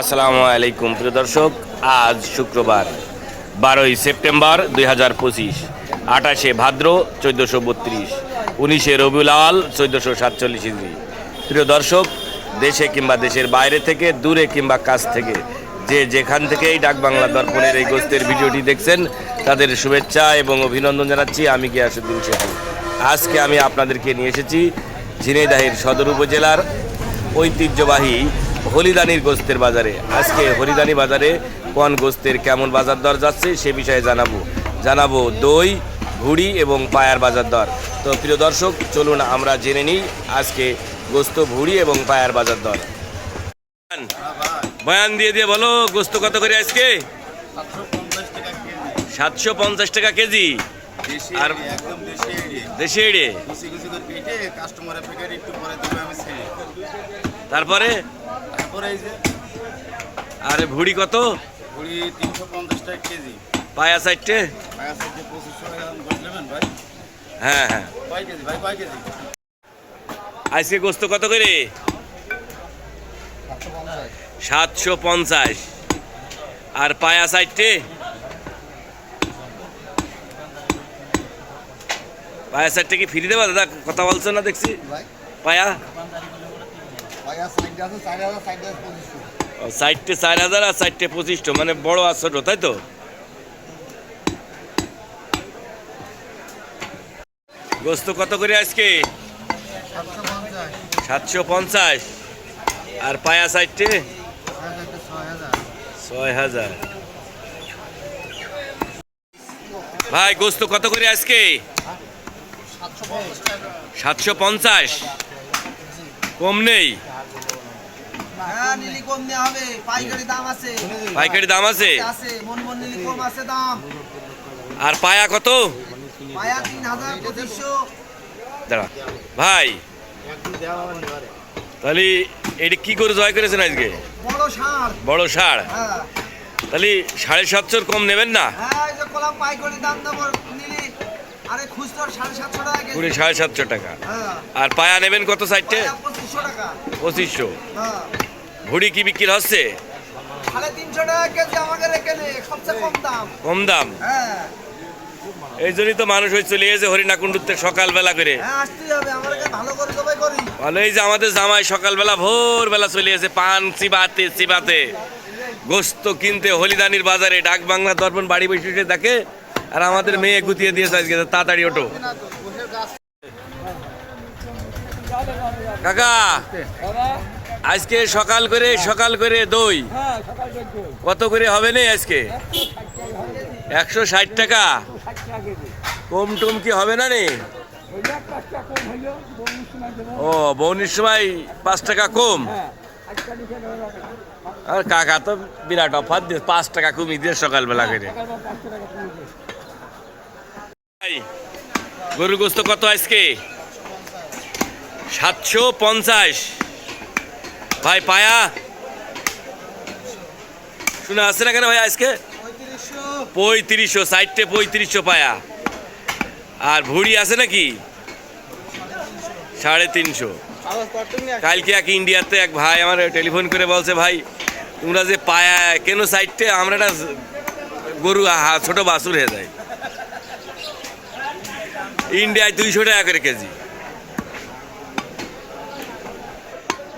আসসালামু আলাইকুম, প্রিয় দর্শক, আজ শুক্রবার, বারোই সেপ্টেম্বর দুই হাজার পঁচিশ, আঠাশে ভাদ্র চোদ্দোশো বত্রিশ, উনিশে রবিউল চোদ্দোশো সাতচল্লিশ ইংরি প্রিয় দর্শক, দেশে কিংবা দেশের বাইরে থেকে, দূরে কিংবা কাছ থেকে, যে যেখান থেকেই ডাক বাংলা দর্পণের এই গোস্তের ভিডিওটি দেখছেন, তাদের শুভেচ্ছা এবং অভিনন্দন জানাচ্ছি। আমি গিয়াসুদ্দিন শেখু। আজকে আমি আপনাদেরকে নিয়ে এসেছি ঝিনাইদাহের সদর উপজেলার ঐতিহ্যবাহী হলিদানির গোস্তের বাজারে। আজকে হরিদানি বাজারে কোন গোস্তের কেমন বাজার দর যাচ্ছে সে বিষয়ে জানাব। জানাব দই ঘুড়ি এবং পায়ার বাজার দর। তো প্রিয় দর্শক চলুন আমরা জেনে নিই আজকে গোস্ত ভুড়ি এবং পায়ার বাজার দর। বয়ান দিয়ে দিয়ে বলো গোস্ত কত করে আজকে? সাতশো পঞ্চাশ টাকা কেজি। আর দেশি এড়ে তারপরে? আর ভুড়ি কত? কুড়ি তিনশো পঞ্চাশ টাকা কেজি। পায়া সাইডটে পঁচিশশো টাকা ভাই। হ্যাঁ হ্যাঁ। কয় কেজি ভাই কয় কেজি? আজকে গোস্ত কত করে? সাতশো পঞ্চাশ। আর পায়া সাইডটে পায়া সাইডটা কি ফ্রি দেবা? দাদা কথা বলছো না দেখছি। পায়া? সাইডটে চার হাজার আর সাইডটে পঁচিশশো মানে বড় আর ছোট, তাই তো? গোস্ত কত করে আজকে? সাতশো পঞ্চাশ। আর পায়া সাইডটে? ছয় হাজার। ভাই, গোস্ত কত করে আজকে? সাতশো পঞ্চাশ? কম নেই হ্যাঁ নিলি কম দেওয়া হবে পাইকারি দাম আছে। পাইকারি দাম আছে? আছে নিলি কম আছে দাম। আর পায়া কত? দাঁড়া ভাই। তাহলে এটা কি করে জয় করেছেন আজকে? বড় ষাড়। হ্যাঁ। তাহলে সাড়ে সাতশোর কম নেবেন না? হ্যাঁ এই যে কলাম পাইকারি দাম দেবো নিলি। আরে খুচরো সাড়ে সাতশো টাকা কুড়ি সাড়ে সাতশো টাকা। হ্যাঁ। আর পায়া নেবেন কত সাইডে পঁচিশশো টাকা। পঁচিশশো। হ্যাঁ। ভুড়ি কি বিক্রি হচ্ছে? কম দাম। কম দাম? হ্যাঁ। এই জন্যই তো মানুষ ওই চলে গেছে হরিণাকুণ্ডুতে সকালবেলা করে। হ্যাঁ ভালো এই যে আমাদের জামাই সকালবেলা ভোরবেলা চলে এসে পান চিবাতে চিবাতে। গোস্ত কিনতে হলিদানির বাজারে ডাক বাংলা দর্পণ বাড়ি বসে বসে দেখে আর আমাদের মেয়ে গুতিয়ে দিয়েছে আজকে তাড়াতাড়ি ওঠো। কাকা! আজকে সকাল করে সকাল করে দই। কত করে হবে না আজকে? একশো ষাট টাকা। কম টম কি হবে না নে? ও বৌনির সময় পাঁচ টাকা কম? আর কাকা তো বিরাট অফার দিয়ে পাঁচ টাকা কমিয়ে দিয়ে সকালবেলা করে। গরুর গোস্ত কত আজকে? সাতশো পঞ্চাশ। ভাই, পায়া। শুনে আসছে না কেন ভাই আজকে? পঁয়ত্রিশশো, সাইডটে পঁয়ত্রিশশো পায়া। আর ভুড়ি আছে নাকি? সাড়ে তিনশো। কালকে এক ইন্ডিয়াতে এক ভাই আমার টেলিফোন করে বলছে, ভাই, তোমরা যে পায়া, কেন সাইডটে? আমরা একটা গরু ছোট বাছুর হয়ে যায়। ইন্ডিয়ায় দুইশো টাকা করে কেজি।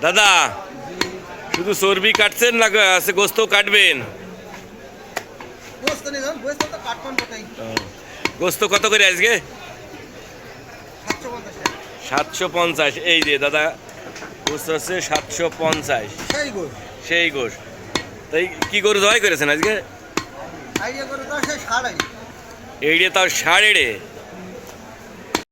দাদা শুধু চর্বি কাটছেন না আছে গোস্ত কাটবেন? গোস্ত কত করে আজকে? সাতশো পঞ্চাশ এই যে দাদা গোস্ত হচ্ছে সাতশো পঞ্চাশ। সেই গোস তাই কি গরু জয় করেছেন আজকে? এইড়ে তাও সাড়ে